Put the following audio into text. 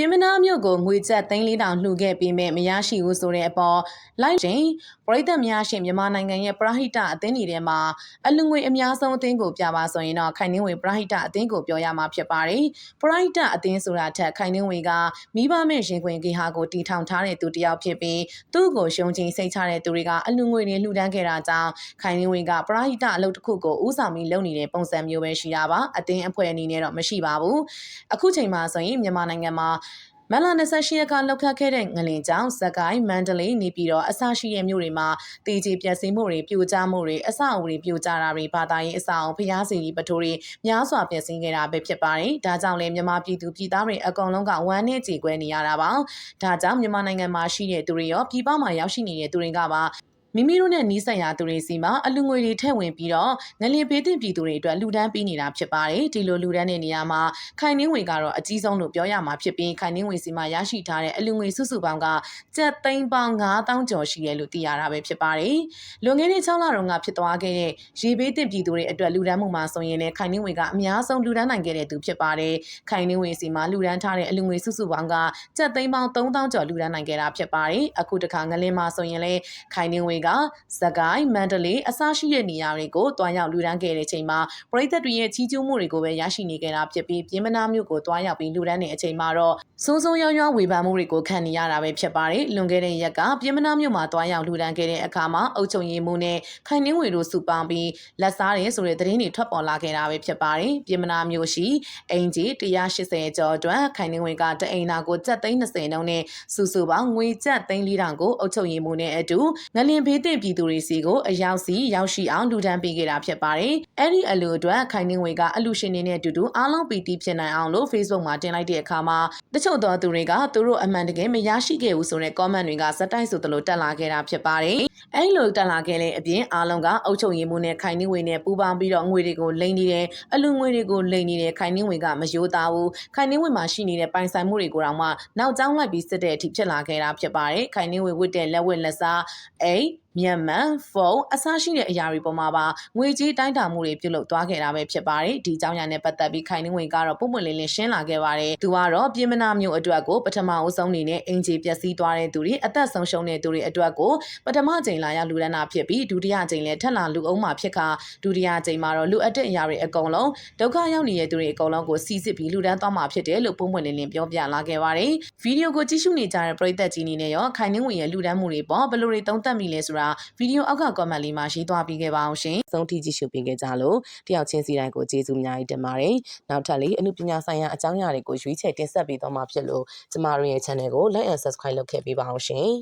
ပြင်းမနာမြို့ကိုငွေကျပ်3400လှူခဲ့ပြီးမဲ့မရရှိဘူးဆိုတဲ့အပေါ်လိုက်ချိန်ပရိသတ်များရှင်မြန်မာနိုင်ငံရဲ့ပရဟိတအသင်းတွေထဲမှာအလူငွေအများဆုံးအသင်းကိုပြပါဆိုရင်တော့ခိုင်နှင်းဝေပရဟိတအသင်းကိုပြောရမှာဖြစ်ပါတယ်ပရဟိတအသင်းဆိုတာထက်ခိုင်နှင်းဝေကမိဘမဲ့ရှင်ခွင်ကေဟာကိုတီထောင်ထားတဲ့သူတစ်ယောက်ဖြစ်ပြီးသူ့ကိုရှုံးချင်းစိတ်ချတဲ့သူတွေကအလူငွေတွေလှူဒန်းခဲ့တာကြောင့်ခိုင်နှင်းဝေကပရဟိတအလုပ်တစ်ခုကိုဦးဆောင်ပြီးလုပ်နေတဲ့ပုံစံမျိုးပဲရှိတာပါအသင်းအဖွဲ့အနေနဲ့တော့မရှိပါဘူးအခုချိန်မှာဆိုရင်မြန်မာနိုင်ငံမှာမလ28ရက်ကလောက်ခတ်ခဲ့တဲ့ငလင်ကြောင့်ဇကိုင်းမန္တလေးနေပြည်တော်အစရှိတဲ့မြို့တွေမှာတေးကြီးပြက်စီးမှုတွေပြိုကျမှုတွေအဆောက်အဦတွေပြိုကျတာတွေဘာသာရေးအဆောက်အဦဖျားစီပထိုးတွေများစွာပြက်စီးခဲ့တာပဲဖြစ်ပါတယ်။ဒါကြောင့်လည်းမြန်မာပြည်သူပြည်သားတွေအကုန်လုံးကဝမ်းနဲ့ကြေကွဲနေရတာပါ။ဒါကြောင့်မြန်မာနိုင်ငံမှာရှိတဲ့သူတွေရောပြည်ပမှာရောက်ရှိနေတဲ့သူတွေကပါ မိမိတို့နဲ့နီးစပ်ရာသူတွေစီမှာအလူငွေတွေထည့်ဝင်ပြီးတော့ငလင်ပေးတဲ့ပြည်သူတွေအတွက်လူဒန်းပေးနေတာဖြစ်ပါတယ်ဒီလိုလူဒန်းတဲ့နေရာမှာခိုင်နှင်းဝေကတော့အကြီးဆုံးလို့ပြောရမှာဖြစ်ပြီးခိုင်နှင်းဝေစီမှာရရှိထားတဲ့အလူငွေစုစုပေါင်းကကျပ်သိန်းပေါင်း9000ကျော်ရှိတယ်လို့သိရတာပဲဖြစ်ပါတယ်လွန်ခဲ့တဲ့6လတုန်းကဖြစ်သွားခဲ့တဲ့ရေဘေးတင်ပြည်သူတွေအတွက်လူဒန်းမှုမှာဆိုရင်လည်းခိုင်နှင်းဝေကအများဆုံးလူဒန်းနိုင်ခဲ့တဲ့သူဖြစ်ပါတယ်ခိုင်နှင်းဝေစီမှာလူဒန်းထားတဲ့အလူငွေစုစုပေါင်းကကျပ်သိန်းပေါင်း3000ကျော်လူဒန်းနိုင်ခဲ့တာဖြစ်ပါတယ်အခုတခါငလင်မှာဆိုရင်လည်းခိုင်နှင်းဝေကစကိုင်းမန္တလေးအစရှိတဲ့နေရာတွေကိုတွားရောက်လူဒန်းခဲ့တဲ့ချိန်မှာပရိသတ်တွေရဲ့ချီးကျူးမှုတွေကိုပဲရရှိနေကြတာဖြစ်ပြီးပြင်းမနာမျိုးကိုတွားရောက်ပြီးလူဒန်းတဲ့အချိန်မှာတော့စိုးစိုးရွားရွားဝေဖန်မှုတွေကိုခံနေရတာပဲဖြစ်ပါတယ်လွန်ခဲ့တဲ့ရက်ကပြင်းမနာမျိုးမှာတွားရောက်လူဒန်းခဲ့တဲ့အခါမှာအုတ်ချုံရည်မှုနဲ့ခိုင်နှင်းဝေတို့စုပေါင်းပြီးလက်စားတယ်ဆိုတဲ့သတင်းတွေထွက်ပေါ်လာခဲ့တာပဲဖြစ်ပါတယ်ပြင်းမနာမျိုးရှိအင်ဂျီ180ကျော်အတွက်ခိုင်နှင်းဝေကတအိမ်နာကိုကျပ်သိန်း20နှုန်းနဲ့စုစုပေါင်းငွေကျပ်သိန်း4000ကိုအုတ်ချုံရည်မှုနဲ့အတူငလင်ဖေးတဲ့ပြည်သူတွေစီကိုအရောက်စီရောက်ရှိအောင်လူဒန်းပေးခဲ့တာဖြစ်ပါတယ်။အဲ့ဒီအလူအတွက်ခိုင်နှင်းဝေကအလူရှင်တွေနဲ့အတူတူအားလုံးပီတိဖြစ်နိုင်အောင်လို့ Facebook မှာတင်လိုက်တဲ့အခါမှာတချို့သောသူတွေကသူတို့အမှန်တကယ်မရရှိခဲ့ဘူးဆိုတဲ့ comment တွေကစက်တိုက်ဆိုသလိုတက်လာခဲ့တာဖြစ်ပါတယ်။အဲ့လိုတက်လာခဲ့တဲ့အပြင်အားလုံးကအုတ်ချုပ်ရည်မှုနဲ့ခိုင်နှင်းဝေနဲ့ပူးပေါင်းပြီးတော့ငွေတွေကိုလိမ့်နေတယ်အလူငွေတွေကိုလိမ့်နေတယ်ခိုင်နှင်းဝေကမယိုးသားဘူးခိုင်နှင်းဝေမှာရှိနေတဲ့ပိုင်ဆိုင်မှုတွေကိုတော့မှနောက်ကျောင်းလိုက်ပြီးစစ်တဲ့အထိဖြစ်လာခဲ့တာဖြစ်ပါတယ်။ခိုင်နှင်းဝေဝတ်တဲ့လက်ဝတ်လက်စားအိမ် မြန်မာဖုန်းအစရှိတဲ့အရာတွေပေါ်မှာပါငွေကြေးတိုင်းတာမှုတွေပြုလုပ်သွားခဲ့တာပဲဖြစ်ပါတယ်ဒီအကြောင်းအရာနဲ့ပတ်သက်ပြီးခိုင်နှင်းဝင်ကတော့ပုံမှန်လေးလေးရှင်းလာခဲ့ပါတယ်သူကတော့ပြည်မနာမျိုးအတွက်ကိုပထမအဆုံးအနေနဲ့အင်ဂျီပျက်စီးသွားတဲ့သူတွေအသက်ဆုံးရှုံးတဲ့သူတွေအတွက်ကိုပထမကြိမ်လာရောက်လူဒန်းတာဖြစ်ပြီးဒုတိယကြိမ်လည်းထက်လာလူအောင်မှာဖြစ်ခါဒုတိယကြိမ်မှာတော့လူအပ်တဲ့အရာတွေအကုန်လုံးဒုက္ခရောက်နေတဲ့သူတွေအကုန်လုံးကိုစီစစ်ပြီးလူဒန်းသွားမှာဖြစ်တယ်လို့ပုံမှန်လေးလေးပြောပြလာခဲ့ပါတယ်ဗီဒီယိုကိုကြည့်ရှုနေကြတဲ့ပရိသတ်ကြီးနေနဲ့ရောခိုင်နှင်းဝင်ရဲ့လူဒန်းမှုတွေပေါ်ဘယ်လိုတွေသုံးသပ်မိလဲဆိုတာဗီဒီယိုအောက်က comment လေးမှာရေးသွားပြီးခဲ့ပါအောင်ရှင်။ဆုံးထိကြည့်ရှုပေးခဲ့ကြလို့တယောက်ချင်းစီတိုင်းကိုကျေးဇူးအများကြီးတင်ပါတယ်။နောက်ထပ်လေးအမှုပညာဆိုင်ရာအကြောင်းအရာတွေကိုရွေးချယ်တင်ဆက်ပေးသွားမှာဖြစ်လို့ကျမတို့ရဲ့ channel ကို like and subscribe လုပ်ခဲ့ပေးပါအောင်ရှင်။